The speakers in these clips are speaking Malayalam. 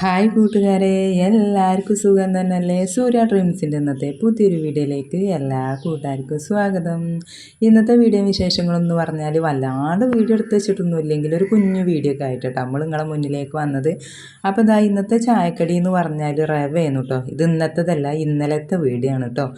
ഹായ് കൂട്ടുകാരെ എല്ലാവർക്കും സുഖം തന്നെയല്ലേ? സൂര്യ ഡ്രീംസിന്റെ ഇന്നത്തെ പുതിയൊരു വീഡിയോയിലേക്ക് എല്ലാ കൂട്ടുകാർക്കും സ്വാഗതം. ഇന്നത്തെ വീഡിയോ വിശേഷങ്ങളെന്ന് പറഞ്ഞാൽ വല്ലാണ്ട് വീഡിയോ എടുത്ത് വെച്ചിട്ടൊന്നും ഇല്ലെങ്കിൽ ഒരു കുഞ്ഞു വീഡിയോ ഒക്കെ ആയിട്ട് നമ്മൾ നിങ്ങളെ മുന്നിലേക്ക് വന്നത്. അപ്പോൾ ഇതാ ഇന്നത്തെ ചായക്കടി എന്ന് പറഞ്ഞാൽ റവയാണ് കേട്ടോ. ഇത് ഇന്നത്തേതല്ല ഇന്നലത്തെ വീഡിയോ ആണ് കേട്ടോ.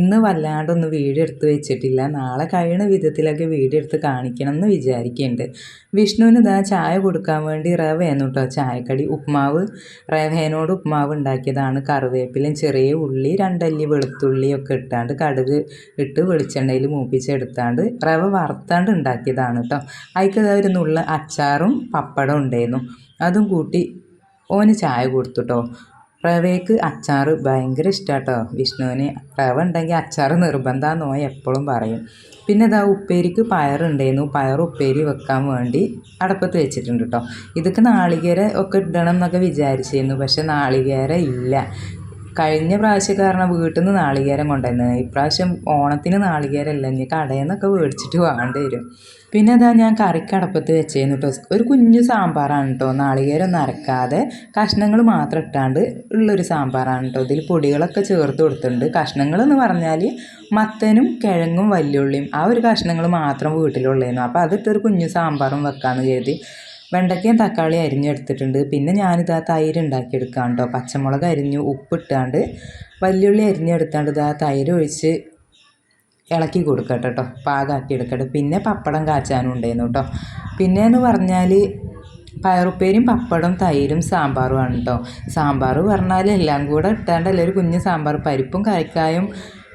ഇന്ന് വല്ലാണ്ടൊന്നും വീഡിയോ എടുത്ത് വെച്ചിട്ടില്ല. നാളെ കഴിയുന്ന വിധത്തിലൊക്കെ വീഡിയോ എടുത്ത് കാണിക്കണം എന്ന് വിചാരിക്കുന്നുണ്ട്. വിഷ്ണുവിന് ഇതാ ചായ കൊടുക്കാൻ വേണ്ടി റവയാണ് കേട്ടോ ചായക്കടി ഉപ്മാവ്. റവേനോട് ഉപ്മാവ് ഉണ്ടാക്കിയതാണ്. കറിവേപ്പിലയും ചെറിയ ഉള്ളി രണ്ടല്ലി വെളുത്തുള്ളിയൊക്കെ ഇട്ടാണ്ട് കടുക് ഇട്ട് വെളിച്ചെണ്ണയിൽ മൂപ്പിച്ചെടുത്താണ്ട് റവ വറുത്താണ്ട് ഉണ്ടാക്കിയതാണ് കേട്ടോ അതിൽ അച്ചാറും പപ്പടം ഉണ്ടായിരുന്നു. അതും കൂട്ടി ഓന് ചായ കൊടുത്തു കേട്ടോ റവയ്ക്ക് അച്ചാർ ഭയങ്കര ഇഷ്ടമാട്ടോ വിഷ്ണുവിന് റവ ഉണ്ടെങ്കിൽ അച്ചാർ നിർബന്ധമാണെന്ന് പോയി എപ്പോഴും പറയും. പിന്നെ ഇതാ ഉപ്പേരിക്ക് പയറുണ്ടായിരുന്നു പയർ ഉപ്പേരി വെക്കാൻ വേണ്ടി അടപ്പത്ത് വെച്ചിട്ടുണ്ട് കേട്ടോ ഇതൊക്കെ നാളികേര ഒക്കെ ഇടണം എന്നൊക്കെ വിചാരിച്ചിരുന്നു. പക്ഷെ നാളികേര ഇല്ല. കഴിഞ്ഞ പ്രാവശ്യം കാരണം വീട്ടിൽ നിന്ന് നാളികേരം കൊണ്ടുവന്നത് ഇപ്രാവശ്യം ഓണത്തിന് നാളികേരം ഇല്ല ഇനി കടയിൽ നിന്നൊക്കെ മേടിച്ചിട്ട് വാങ്ങേണ്ടി വരും. പിന്നെ അതാ ഞാൻ കറിക്കടപ്പത്ത് വെച്ചേന്ന് കേട്ടോ ഒരു കുഞ്ഞു സാമ്പാറാണ് കേട്ടോ നാളികേരം നരക്കാതെ കഷ്ണങ്ങൾ മാത്രം ഇട്ടാണ്ട് ഉള്ളൊരു സാമ്പാറാണ് കേട്ടോ ഇതിൽ പൊടികളൊക്കെ ചേർത്ത് കൊടുത്തിട്ടുണ്ട്. കഷ്ണങ്ങൾ എന്ന് പറഞ്ഞാൽ മത്തനും കിഴങ്ങും വല്യുള്ളിയും ആ ഒരു കഷ്ണങ്ങൾ മാത്രം വീട്ടിലുള്ളതായിരുന്നു അപ്പോൾ അതിട്ടൊരു കുഞ്ഞു സാമ്പാറും വെക്കാമെന്ന് കരുതി. വെണ്ടയ്ക്കയും തക്കാളിയും അരിഞ്ഞെടുത്തിട്ടുണ്ട്. പിന്നെ ഞാനിത് ആ തൈര് ഉണ്ടാക്കിയെടുക്കാം കേട്ടോ പച്ചമുളക് അരിഞ്ഞു ഉപ്പിട്ടാണ്ട് വല്യുള്ളി അരിഞ്ഞെടുത്താണ്ട് ഇത് ആ തൈര് ഒഴിച്ച് ഇളക്കി കൊടുക്കട്ടെ കേട്ടോ പാകാക്കി എടുക്കട്ടെ. പിന്നെ പപ്പടം കാച്ചാനും ഉണ്ടായിരുന്നു കേട്ടോ പിന്നെ എന്ന് പറഞ്ഞാൽ പയറുപ്പേരും പപ്പടം തൈരും സാമ്പാറുമാണ് കേട്ടോ സാമ്പാർ പറഞ്ഞാൽ എല്ലാം കൂടെ ഇട്ടാണ്ടല്ലേ ഒരു കുഞ്ഞ് സാമ്പാർ പരിപ്പും കറിക്കായും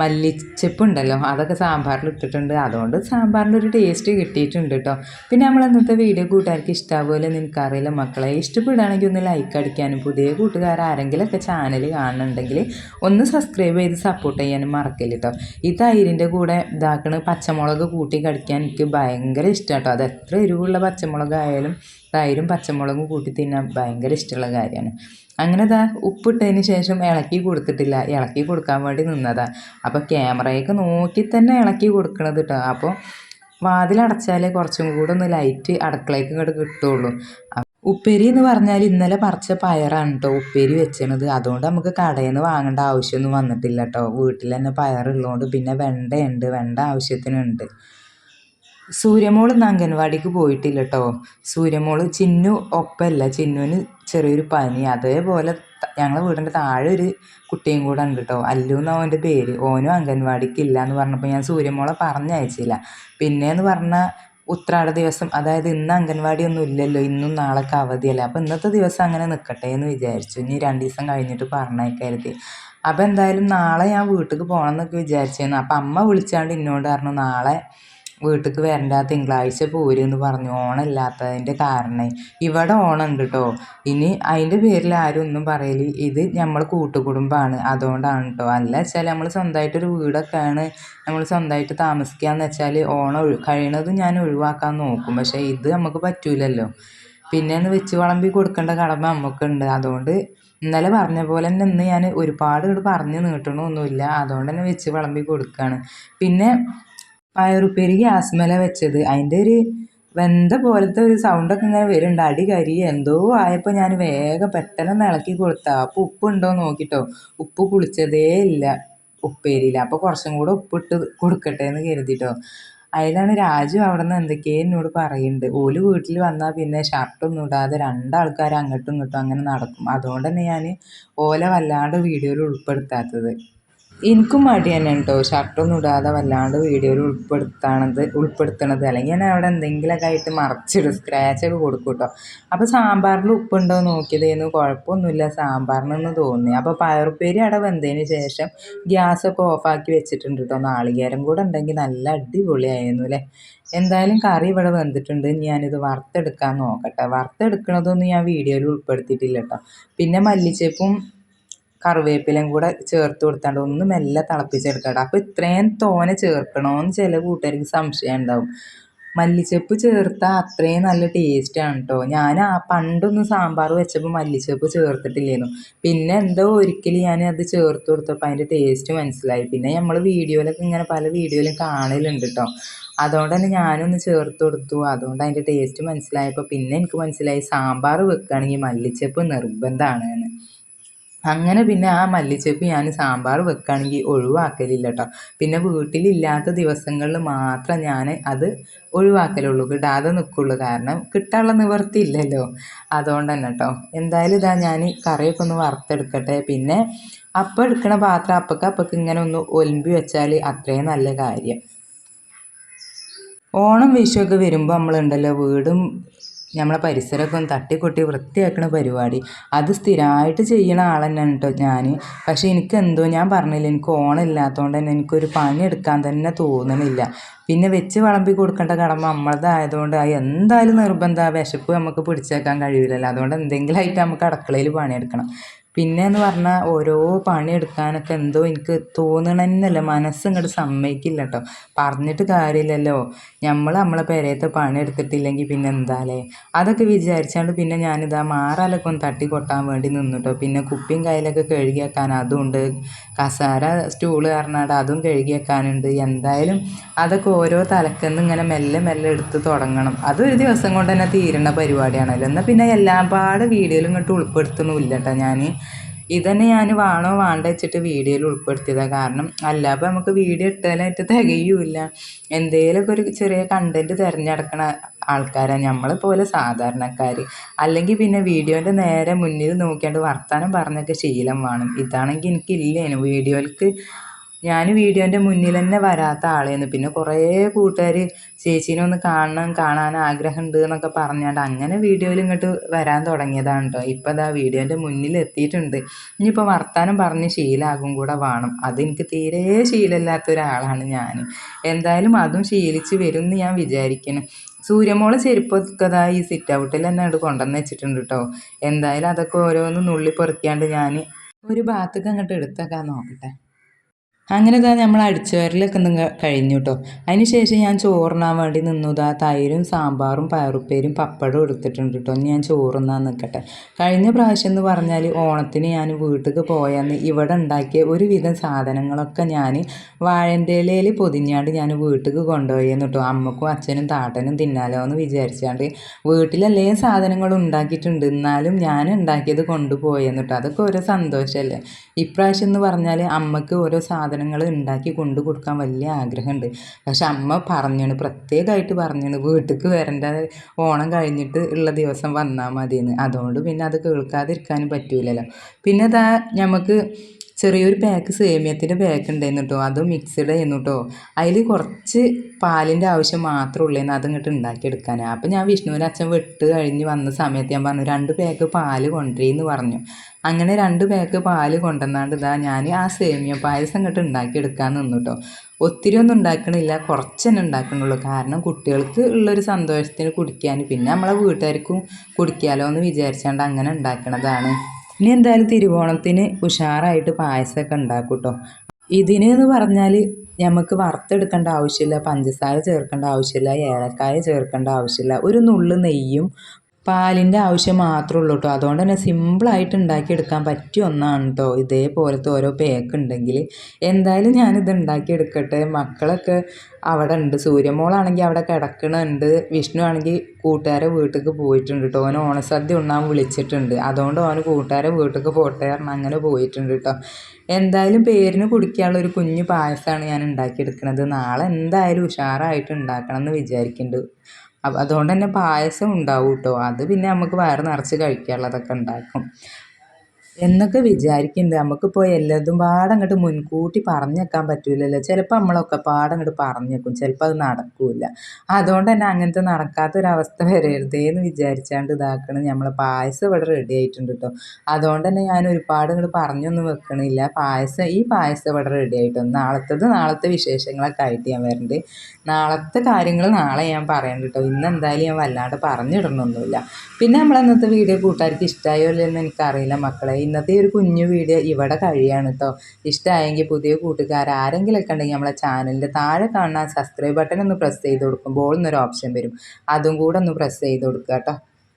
മല്ലിച്ചെപ്പുണ്ടല്ലോ അതൊക്കെ സാമ്പാറിൽ ഇട്ടിട്ടുണ്ട്. അതുകൊണ്ട് സാമ്പാറിന്റെ ഒരു ടേസ്റ്റ് കിട്ടിയിട്ടുണ്ട് കേട്ടോ പിന്നെ നമ്മൾ ഇന്നത്തെ വീഡിയോ കൂട്ടുകാർക്ക് ഇഷ്ടമാവുമല്ലോ നിനക്കറിയില്ല മക്കളെ ഇഷ്ടപ്പെടുകയാണെങ്കിൽ ഒന്ന് ലൈക്ക് അടിക്കാനും പുതിയ കൂട്ടുകാർ ആരെങ്കിലുമൊക്കെ ചാനൽ കാണുന്നുണ്ടെങ്കിൽ ഒന്ന് സബ്സ്ക്രൈബ് ചെയ്ത് സപ്പോർട്ട് ചെയ്യാനും മറക്കില്ല കേട്ടോ ഈ തൈരിന്റെ കൂടെ ഇതാക്കണ പച്ചമുളക് കൂട്ടി കടിക്കാൻ എനിക്ക് ഭയങ്കര ഇഷ്ടം കേട്ടോ അത് എത്ര എരിവുള്ള പച്ചമുളകായാലും തൈരും പച്ചമുളകും കൂട്ടി തിന്നാൻ ഭയങ്കര ഇഷ്ടമുള്ള കാര്യമാണ്. അങ്ങനെ ദാ ഉപ്പിട്ടതിന് ശേഷം ഇളക്കി കൊടുത്തിട്ടില്ല. ഇളക്കി കൊടുക്കാൻ വേണ്ടി നിന്നതാ. അപ്പോൾ ക്യാമറയൊക്കെ നോക്കി തന്നെ ഇളക്കി കൊടുക്കണത് കേട്ടോ അപ്പോൾ വാതിലടച്ചാലേ കുറച്ചും കൂടെ ഒന്ന് ലൈറ്റ് അടുക്കളയ്ക്ക് ഇങ്ങോട്ട് കിട്ടുള്ളൂ. ഉപ്പേരി എന്ന് പറഞ്ഞാൽ ഇന്നലെ പറിച്ച പയറാണ് കേട്ടോ ഉപ്പേരി വെച്ചണത്. അതുകൊണ്ട് നമുക്ക് കടയിൽ നിന്ന് വാങ്ങേണ്ട ആവശ്യമൊന്നും വന്നിട്ടില്ല കേട്ടോ വീട്ടിൽ തന്നെ പയറുള്ളതുകൊണ്ട് പിന്നെ വെണ്ടയുണ്ട്. വെണ്ട ആവശ്യത്തിനുണ്ട്. സൂര്യമോൾ ഇന്ന് അംഗൻവാടിക്ക് പോയിട്ടില്ല കേട്ടോ സൂര്യമോൾ ചിന്നു ഒപ്പമല്ല ചിന്നുവിന് ചെറിയൊരു പനി. അതേപോലെ ഞങ്ങളെ വീടിന്റെ താഴെ ഒരു കുട്ടിയും കൂടെ ഉണ്ട് കേട്ടോ അല്ലു എന്നാ അവന്റെ പേര്. ഓനും അംഗൻവാടിക്ക് ഇല്ല എന്ന് പറഞ്ഞപ്പോൾ ഞാൻ സൂര്യമോളെ പറഞ്ഞയച്ചില്ല. പിന്നെയെന്ന് പറഞ്ഞാൽ ഉത്രാട ദിവസം അതായത് ഇന്ന് അംഗൻവാടി ഒന്നും ഇല്ലല്ലോ ഇന്നും നാളൊക്കെ അവധിയല്ലേ. അപ്പോൾ ഇന്നത്തെ ദിവസം അങ്ങനെ നിൽക്കട്ടെ എന്ന് വിചാരിച്ചു. ഇനി രണ്ട് ദിവസം കഴിഞ്ഞിട്ട് പറഞ്ഞേക്കരുത്. അപ്പോൾ എന്തായാലും നാളെ ഞാൻ വീട്ടിൽ പോകണം എന്നൊക്കെ വിചാരിച്ചിരുന്നു അപ്പോൾ അമ്മ വിളിച്ചാണ്ട് ഇന്നോട് പറഞ്ഞു നാളെ വീട്ടിലേക്ക് വരണ്ട തിങ്കളാഴ്ച പോരുമെന്ന് പറഞ്ഞു. ഓണമില്ലാത്തതിന്റെ കാരണം. ഇവിടെ ഓണമുണ്ട് കേട്ടോ ഇനി അതിന്റെ പേരിൽ ആരും ഒന്നും പറയൽ ഇത് നമ്മൾ കൂട്ടുകുടുംബമാണ്. അതുകൊണ്ടാണ് കേട്ടോ അല്ല വെച്ചാൽ നമ്മൾ സ്വന്തമായിട്ടൊരു വീടൊക്കെയാണ് നമ്മൾ സ്വന്തമായിട്ട് താമസിക്കുകയെന്ന് വെച്ചാൽ ഓണം കഴിയണതും ഞാൻ ഒഴിവാക്കാൻ നോക്കും. പക്ഷേ ഇത് നമുക്ക് പറ്റൂലല്ലോ. പിന്നെ ഒന്ന് വെച്ച് വിളമ്പി കൊടുക്കേണ്ട കടമ നമുക്കുണ്ട്. അതുകൊണ്ട് ഇന്നലെ പറഞ്ഞ പോലെ തന്നെ ഇന്ന് ഞാൻ ഒരുപാട് ഇങ്ങോട്ട് പറഞ്ഞ് നീട്ടണമൊന്നുമില്ല അതുകൊണ്ട് തന്നെ വെച്ച് വിളമ്പി കൊടുക്കുകയാണ് പിന്നെ പയറുപ്പേരി മേല വെച്ചത്. അതിന്റെ ഒരു വെന്ത പോലത്തെ ഒരു സൗണ്ടൊക്കെ ഇങ്ങനെ വരുന്നുണ്ട് അടി കരി എന്തോ ആയപ്പോൾ ഞാൻ വേഗം പെട്ടെന്ന് ഇളക്കി കൊടുത്ത. അപ്പോൾ ഉപ്പുണ്ടോ നോക്കിട്ടോ. ഉപ്പ് കുളിച്ചതേ ഇല്ല. ഉപ്പേരിയില്ല. അപ്പോൾ കുറച്ചും കൂടെ ഉപ്പിട്ട് കൊടുക്കട്ടെ എന്ന് കരുതിട്ടോ. അതിലാണ് രാജു അവിടെ നിന്ന് എന്തൊക്കെയോ എന്നോട് പറയുന്നുണ്ട് ഓൽ വീട്ടിൽ വന്നാൽ പിന്നെ ഷർട്ടൊന്നും ഇടാതെ രണ്ടാൾക്കാർ അങ്ങോട്ടും ഇങ്ങോട്ടും അങ്ങനെ നടക്കും. അതുകൊണ്ട് തന്നെ ഞാൻ ഓല വല്ലാണ്ട് വീഡിയോയിൽ ഉൾപ്പെടുത്താത്തത്. എനിക്കും മടി തന്നെ കേട്ടോ ഷർട്ടൊന്നും ഇടാതെ വല്ലാണ്ട് വീഡിയോയിൽ ഉൾപ്പെടുത്തണത് ഉൾപ്പെടുത്തണത്. അല്ലെങ്കിൽ ഞാൻ അവിടെ എന്തെങ്കിലുമൊക്കെ ആയിട്ട് മറച്ചിടും. സ്ക്രാച്ചൊക്കെ കൊടുക്കും കേട്ടോ അപ്പോൾ സാമ്പാറിൽ ഉപ്പുണ്ടോ നോക്കിയതേന്ന്. കുഴപ്പമൊന്നുമില്ല. സാമ്പാറിനെന്ന് തോന്നി അപ്പോൾ പയറുപ്പേരി അവിടെ വെന്തതിന് ശേഷം ഗ്യാസൊക്കെ ഓഫാക്കി വെച്ചിട്ടുണ്ട് കേട്ടോ നാളികേരം കൂടെ ഉണ്ടെങ്കിൽ നല്ല അടിപൊളിയായിരുന്നു അല്ലേ എന്തായാലും കറി ഇവിടെ വെന്തിട്ടുണ്ട്. ഞാനിത് വറുത്തെടുക്കാൻ നോക്കട്ടെ. വറുത്തെടുക്കണതൊന്നും ഞാൻ വീഡിയോയിൽ ഉൾപ്പെടുത്തിയിട്ടില്ല കേട്ടോ പിന്നെ മല്ലിച്ചപ്പും കറിവേപ്പിലയും കൂടെ ചേർത്ത് കൊടുത്താണ്ട് ഒന്ന് മെല്ലെ തിളപ്പിച്ചെടുക്കട്ടെ. അപ്പോൾ ഇത്രയും തോനെ ചേർക്കണമെന്ന് ചില കൂട്ടുകാർക്ക് സംശയം ഉണ്ടാവും. മല്ലിച്ചപ്പ് ചേർത്താൽ അത്രയും നല്ല ടേസ്റ്റാണ് കേട്ടോ ഞാൻ ആ പണ്ടൊന്നും സാമ്പാർ വെച്ചപ്പോൾ മല്ലിച്ചപ്പ് ചേർത്തിട്ടില്ലായിരുന്നു പിന്നെ എന്തോ ഒരിക്കൽ ഞാൻ അത് ചേർത്ത് കൊടുത്തപ്പോൾ അതിന്റെ ടേസ്റ്റ് മനസ്സിലായി. പിന്നെ നമ്മൾ വീഡിയോയിലൊക്കെ ഇങ്ങനെ പല വീഡിയോയിലും കാണലുണ്ട് കേട്ടോ അതുകൊണ്ട് തന്നെ ഞാനൊന്ന് ചേർത്ത് കൊടുത്തു. അതുകൊണ്ട് അതിന്റെ ടേസ്റ്റ് മനസ്സിലായപ്പോൾ പിന്നെ എനിക്ക് മനസ്സിലായി സാമ്പാർ വെക്കുകയാണെങ്കിൽ മല്ലിച്ചപ്പ് നിർബന്ധമാണ് അങ്ങനെ പിന്നെ ആ മല്ലിച്ചപ്പ് ഞാൻ സാമ്പാർ വെക്കുകയാണെങ്കിൽ ഒഴിവാക്കലില്ല കേട്ടോ പിന്നെ വീട്ടിലില്ലാത്ത ദിവസങ്ങളിൽ മാത്രം ഞാൻ അത് ഒഴിവാക്കലുള്ളൂ. കിടാതെ നിൽക്കുള്ളൂ. കാരണം കിട്ടാനുള്ള നിവർത്തി ഇല്ലല്ലോ. അതുകൊണ്ട് തന്നെ കേട്ടോ എന്തായാലും ഇതാ ഞാൻ കറിയൊക്കെ ഒന്ന് വറുത്തെടുക്കട്ടെ. പിന്നെ അപ്പം എടുക്കണ പാത്രം അപ്പക്ക് അപ്പക്ക് ഇങ്ങനെ ഒന്ന് ഒലമ്പി വെച്ചാൽ അത്രയും നല്ല കാര്യം. ഓണം വിഷുവൊക്കെ വരുമ്പോൾ നമ്മളുണ്ടല്ലോ വീടും നമ്മളെ പരിസരമൊക്കെ ഒന്ന് തട്ടിക്കൊട്ടി വൃത്തിയാക്കണ പരിപാടി. അത് സ്ഥിരമായിട്ട് ചെയ്യണ ആൾ തന്നെയാണ് കേട്ടോ ഞാൻ പക്ഷേ എനിക്ക് എന്തോ ഞാൻ പറഞ്ഞില്ല എനിക്ക് ഓണമില്ലാത്തതുകൊണ്ട് തന്നെ എനിക്കൊരു പണി എടുക്കാൻ തന്നെ തോന്നണില്ല. പിന്നെ വെച്ച് വിളമ്പി കൊടുക്കേണ്ട കടമ നമ്മളതായതുകൊണ്ട് അത് എന്തായാലും നിർബന്ധം വിശപ്പ് നമുക്ക് പിടിച്ചേക്കാൻ കഴിയില്ലല്ലോ അതുകൊണ്ട് എന്തെങ്കിലും ആയിട്ട് നമുക്ക് അടുക്കളയിൽ പണിയെടുക്കണം. പിന്നെയെന്ന് പറഞ്ഞാൽ ഓരോ പണിയെടുക്കാനൊക്കെ എന്തോ എനിക്ക് തോന്നണമെന്നല്ല മനസ്സിങ്ങോട്ട് സമ്മതിക്കില്ല കേട്ടോ പറഞ്ഞിട്ട് കാര്യമില്ലല്ലോ നമ്മൾ നമ്മളെ പെരയത്തെ പണിയെടുത്തിട്ടില്ലെങ്കിൽ പിന്നെ എന്താലേ അതൊക്കെ വിചാരിച്ചാണ്ട് പിന്നെ ഞാനിതാ മാറാലൊക്കെ ഒന്ന് തട്ടി കൊട്ടാൻ വേണ്ടി നിന്നു കേട്ടോ പിന്നെ കുപ്പിയും കയ്യിലൊക്കെ കഴുകി വെക്കാൻ അതുണ്ട്. കസാര സ്റ്റൂൾ കാരണമായിട്ട് അതും കഴുകി വെക്കാനുണ്ട് എന്തായാലും അതൊക്കെ ഓരോ തലക്കെന്ന് ഇങ്ങനെ മെല്ലെ മെല്ലെ എടുത്ത് തുടങ്ങണം. അതൊരു ദിവസം കൊണ്ട് തന്നെ തീരുന്ന പരിപാടിയാണല്ലോ. എന്നാൽ പിന്നെ എല്ലാ പാട് വീഡിയോയിലും ഇങ്ങോട്ട് ഉൾപ്പെടുത്തണമില്ല കേട്ടോ ഞാൻ ഇതന്നെ ഞാൻ വേണോ വേണ്ട വെച്ചിട്ട് വീഡിയോയിൽ ഉൾപ്പെടുത്തിയതാണ് കാരണം അല്ലാതെ നമുക്ക് വീഡിയോ ഇട്ടാലായിട്ട് തികയൂല എന്തെങ്കിലുമൊക്കെ ഒരു ചെറിയ കണ്ടന്റ് തിരഞ്ഞെടുക്കണ ആൾക്കാരാണ് നമ്മളെ പോലെ സാധാരണക്കാർ അല്ലെങ്കിൽ പിന്നെ വീഡിയോന്റെ നേരെ മുന്നിൽ നോക്കിയാണ്ട് വർത്തമാനം പറഞ്ഞൊക്കെ ശീലം വേണം. ഇതാണെങ്കിൽ എനിക്കില്ലേനു. വീഡിയോയിലേക്ക് ഞാൻ വീഡിയോന്റെ മുന്നിൽ തന്നെ വരാത്ത ആളായിരുന്നു പിന്നെ കുറേ കൂട്ടുകാർ ചേച്ചീനെ ഒന്ന് കാണണം കാണാൻ ആഗ്രഹം ഉണ്ട് എന്നൊക്കെ പറഞ്ഞാണ്ട് അങ്ങനെ വീഡിയോയിൽ ഇങ്ങോട്ട് വരാൻ തുടങ്ങിയതാണ് കേട്ടോ ഇപ്പം അതാ വീഡിയോന്റെ മുന്നിൽ എത്തിയിട്ടുണ്ട് ഇനിയിപ്പോൾ വർത്താനം പറഞ്ഞ് ശീലാകും കൂടെ വേണം. അതെനിക്ക് തീരെ ശീലമില്ലാത്ത ഒരാളാണ് ഞാൻ എന്തായാലും അതും ശീലിച്ച് വരും എന്ന് ഞാൻ വിചാരിക്കുന്നു സൂര്യമോളെ ചെരുപ്പൊക്കെ അതാ ഈ സിറ്റ് ഔട്ടിൽ തന്നെ അങ്ങോട്ട് കൊണ്ടുവന്ന് വെച്ചിട്ടുണ്ട് കേട്ടോ എന്തായാലും അതൊക്കെ ഓരോന്ന് നുള്ളി പൊറുക്കിയാണ്ട് ഞാൻ ഒരു ഭാഗത്തേക്ക് അങ്ങോട്ട് എടുത്തേക്കാൻ നോക്കട്ടെ. അങ്ങനെ ഇതാ നമ്മൾ അടിച്ചുവരലൊക്കെ നിങ്ങൾ കഴിഞ്ഞു കേട്ടോ അതിന് ശേഷം ഞാൻ ചോറിനാൻ വേണ്ടി നിന്നു തൈരും സാമ്പാറും പയറുപ്പേരും പപ്പടവും എടുത്തിട്ടുണ്ട് കേട്ടോ ഞാൻ ചോറുന്നാൻ നിൽക്കട്ടെ കഴിഞ്ഞ പ്രാവശ്യം എന്ന് പറഞ്ഞാൽ ഓണത്തിന് ഞാൻ വീട്ടിൽ പോയാന്ന് ഇവിടെ ഉണ്ടാക്കിയ ഒരുവിധം സാധനങ്ങളൊക്കെ ഞാൻ വാഴന്റെ ഇലയിൽ പൊതിഞ്ഞാണ്ട് ഞാൻ വീട്ടിൽ കൊണ്ടുപോയെന്ന് കേട്ടോ അമ്മക്കും അച്ഛനും താട്ടനും തിന്നാലോ എന്ന് വിചാരിച്ചാണ്ട് വീട്ടിലെല്ലേ സാധനങ്ങളും ഉണ്ടാക്കിയിട്ടുണ്ട്. എന്നാലും ഞാൻ ഉണ്ടാക്കിയത് കൊണ്ടുപോയെന്ന് കേട്ടോ അതൊക്കെ ഓരോ സന്തോഷമല്ലേ ഇപ്രാവശ്യം എന്ന് പറഞ്ഞാൽ അമ്മയ്ക്ക് ഓരോ സാധനം സാധനങ്ങൾ ഉണ്ടാക്കി കൊണ്ടു കൊടുക്കാൻ വലിയ ആഗ്രഹമുണ്ട്. പക്ഷെ അമ്മ പറഞ്ഞാണ് പ്രത്യേകമായിട്ട് പറഞ്ഞാണ് വീട്ടിലേക്ക് വരേണ്ട ഓണം കഴിഞ്ഞിട്ട് ഉള്ള ദിവസം വന്നാൽ മതിയെന്ന്. അതുകൊണ്ട് പിന്നെ അത് കേൾക്കാതിരിക്കാനും പറ്റൂലല്ലോ. പിന്നെ അതാ നമുക്ക് ചെറിയൊരു പാക്ക് സേമിയത്തിന്റെ പാക്ക് ഉണ്ടായിരുന്നു കേട്ടോ അത് മിക്സ്ഡ് ആയിരുന്നു കേട്ടോ അതിൽ കുറച്ച് പാലിന്റെ ആവശ്യം മാത്രമേ ഉള്ളൂ അത് ഇങ്ങോട്ട് ഉണ്ടാക്കിയെടുക്കാനാണ് അപ്പം ഞാൻ വിഷ്ണുവിന്റെ അച്ഛൻ വെട്ട് കഴിഞ്ഞ് വന്ന സമയത്ത് ഞാൻ പറഞ്ഞു രണ്ട് പാക്ക് പാൽ കൊണ്ടുവരീന്ന് പറഞ്ഞു. അങ്ങനെ രണ്ട് പാക്ക് പാൽ കൊണ്ടുവന്നാണ്ട് ഇതാ ഞാൻ ആ സേമിയ പായസം ഇങ്ങോട്ട് ഉണ്ടാക്കിയെടുക്കാൻ നിന്നു കേട്ടോ ഒത്തിരി ഒന്നും ഉണ്ടാക്കണില്ല കുറച്ച് തന്നെ ഉണ്ടാക്കണുള്ളൂ. കാരണം കുട്ടികൾക്ക് ഉള്ളൊരു സന്തോഷത്തിന് കുടിക്കാൻ പിന്നെ നമ്മളെ വീട്ടുകാർക്കും കുടിക്കാമല്ലോ എന്ന് വിചാരിച്ചാണ്ട് അങ്ങനെ ഉണ്ടാക്കണതാണ്. ഇനി എന്തായാലും തിരുവോണത്തിന് ഉഷാറായിട്ട് പായസമൊക്കെ ഉണ്ടാക്കും കേട്ടോ ഇതിന് എന്ന് പറഞ്ഞാൽ നമുക്ക് വറുത്തെടുക്കേണ്ട ആവശ്യമില്ല പഞ്ചസാര ചേർക്കേണ്ട ആവശ്യമില്ല ഏലക്കായ ചേർക്കേണ്ട ആവശ്യമില്ല ഒരു നുള്ളു നെയ്യും പാലിന്റെ ആവശ്യം മാത്രമേ ഉള്ളൂ കേട്ടോ അതുകൊണ്ട് തന്നെ സിമ്പിളായിട്ട് ഉണ്ടാക്കിയെടുക്കാൻ പറ്റിയ ഒന്നാണ് കേട്ടോ ഇതേപോലത്തെ ഓരോ പേക്ക് ഉണ്ടെങ്കിൽ എന്തായാലും ഞാനിത് ഉണ്ടാക്കിയെടുക്കട്ടെ. മക്കളൊക്കെ അവിടെ ഉണ്ട്. സൂര്യമോളാണെങ്കിൽ അവിടെ കിടക്കണുണ്ട്. വിഷ്ണു ആണെങ്കിൽ കൂട്ടുകാരെ വീട്ടിലേക്ക് പോയിട്ടുണ്ട് കേട്ടോ ഓന് ഓണസദ്യ ഉണ്ണാൻ വിളിച്ചിട്ടുണ്ട്. അതുകൊണ്ട് ഓന് കൂട്ടുകാരെ വീട്ടിലേക്ക് പോട്ടെ കാരണം അങ്ങനെ പോയിട്ടുണ്ട് കേട്ടോ എന്തായാലും പേരിന് കുടിക്കാനുള്ള ഒരു കുഞ്ഞു പായസമാണ് ഞാൻ ഉണ്ടാക്കിയെടുക്കുന്നത് നാളെ എന്തായാലും ഉഷാറായിട്ട് ഉണ്ടാക്കണം എന്ന് വിചാരിക്കുന്നുണ്ട് അതുകൊണ്ട് തന്നെ പായസം ഉണ്ടാവും കേട്ടോ അത് പിന്നെ നമുക്ക് വയറ് നിറച്ച് കഴിക്കാനുള്ളതൊക്കെ ഉണ്ടാക്കും. എന്നൊക്കെ വിചാരിക്കുന്നുണ്ട് നമുക്കിപ്പോൾ എല്ലാതും പാടം അങ്ങോട്ട് മുൻകൂട്ടി പറഞ്ഞു വെക്കാൻ പറ്റൂലല്ലോ. ചിലപ്പോൾ നമ്മളൊക്കെ പാടം അങ്ങോട്ട് പറഞ്ഞു വെക്കും ചിലപ്പോൾ അത് നടക്കില്ല അതുകൊണ്ട് തന്നെ അങ്ങനത്തെ നടക്കാത്തൊരവസ്ഥ വരരുതേ എന്ന് വിചാരിച്ചാണ്ട് ഇതാക്കണം. നമ്മളെ പായസം ഇവിടെ റെഡി ആയിട്ടുണ്ട് കേട്ടോ അതുകൊണ്ട് തന്നെ ഞാൻ ഒരുപാട് ഇങ്ങോട്ട് പറഞ്ഞൊന്നും വെക്കണില്ല. പായസം ഈ പായസം ഇവിടെ റെഡി ആയിട്ടുണ്ട് നാളത്തത് നാളത്തെ വിശേഷങ്ങളൊക്കെ ആയിട്ട് ഞാൻ വരണ്ട്. നാളത്തെ കാര്യങ്ങൾ നാളെ ഞാൻ പറയണ്ട കേട്ടോ ഇന്ന് എന്തായാലും ഞാൻ വല്ലാണ്ട് പറഞ്ഞിടണമൊന്നുമില്ല പിന്നെ നമ്മൾ ഇന്നത്തെ വീഡിയോ കൂട്ടുകാർക്ക് ഇഷ്ടമായോ ഇല്ലെന്ന് എനിക്കറിയില്ല. മക്കളെ ഇന്നത്തെ ഒരു കുഞ്ഞു വീഡിയോ ഇവിടെ കഴിയാണ് കേട്ടോ ഇഷ്ടമായെങ്കിൽ പുതിയ കൂട്ടുകാർ ആരെങ്കിലുമൊക്കെ ഉണ്ടെങ്കിൽ നമ്മളെ ചാനലിന്റെ താഴെ കാണുന്ന സബ്സ്ക്രൈബ് ബട്ടൺ ഒന്ന് പ്രസ് ചെയ്ത് കൊടുക്കുമ്പോൾ എന്നൊരു ഓപ്ഷൻ വരും. അതും കൂടെ ഒന്ന് പ്രസ് ചെയ്ത് കൊടുക്കുക കേട്ടോ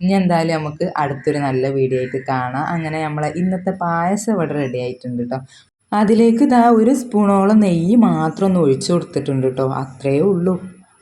ഇനി എന്തായാലും നമുക്ക് അടുത്തൊരു നല്ല വീഡിയോ ആയിട്ട് കാണാം. അങ്ങനെ നമ്മളെ ഇന്നത്തെ പായസം ഇവിടെ റെഡി ആയിട്ടുണ്ട് കേട്ടോ അതിലേക്ക് ഇതാ ഒരു സ്പൂണോളം നെയ്യ് മാത്രം ഒന്ന് ഒഴിച്ചു കൊടുത്തിട്ടുണ്ട് കേട്ടോ അത്രയേ ഉള്ളൂ.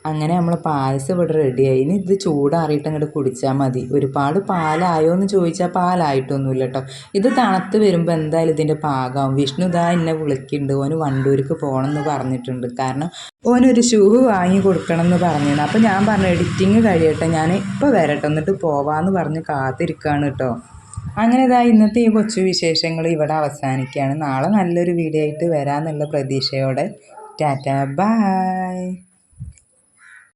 അങ്ങനെ നമ്മൾ പായസം ഇവിടെ റെഡിയായി ഇനി ഇത് ചൂടാറിയിട്ട് അങ്ങോട്ട് കുടിച്ചാൽ മതി. ഒരുപാട് പാലായോ എന്ന് ചോദിച്ചാൽ പാലായിട്ടൊന്നുമില്ല കേട്ടോ ഇത് തണുത്ത് വരുമ്പോൾ എന്തായാലും ഇതിന്റെ പാകമാവും വിഷ്ണു ദാ എന്നെ വിളിക്കുന്നുണ്ട് ഓന് വണ്ടൂർക്ക് പോകണം എന്ന് പറഞ്ഞിട്ടുണ്ട്. കാരണം ഓനൊരു ഷൂ വാങ്ങി കൊടുക്കണം എന്ന് പറഞ്ഞിരുന്നു അപ്പോൾ ഞാൻ പറഞ്ഞു എഡിറ്റിങ് കഴിയട്ടെ. ഞാൻ ഇപ്പോൾ വരട്ടെ. എന്നിട്ട് പോവാമെന്ന് പറഞ്ഞ് കാത്തിരിക്കുകയാണ് കേട്ടോ അങ്ങനെ ഇതാ ഇന്നത്തെ ഈ കൊച്ചു വിശേഷങ്ങൾ ഇവിടെ അവസാനിക്കുകയാണ്. നാളെ നല്ലൊരു വീഡിയോ ആയിട്ട് വരാമെന്നുള്ള പ്രതീക്ഷയോടെ. ടാറ്റ. ബായ്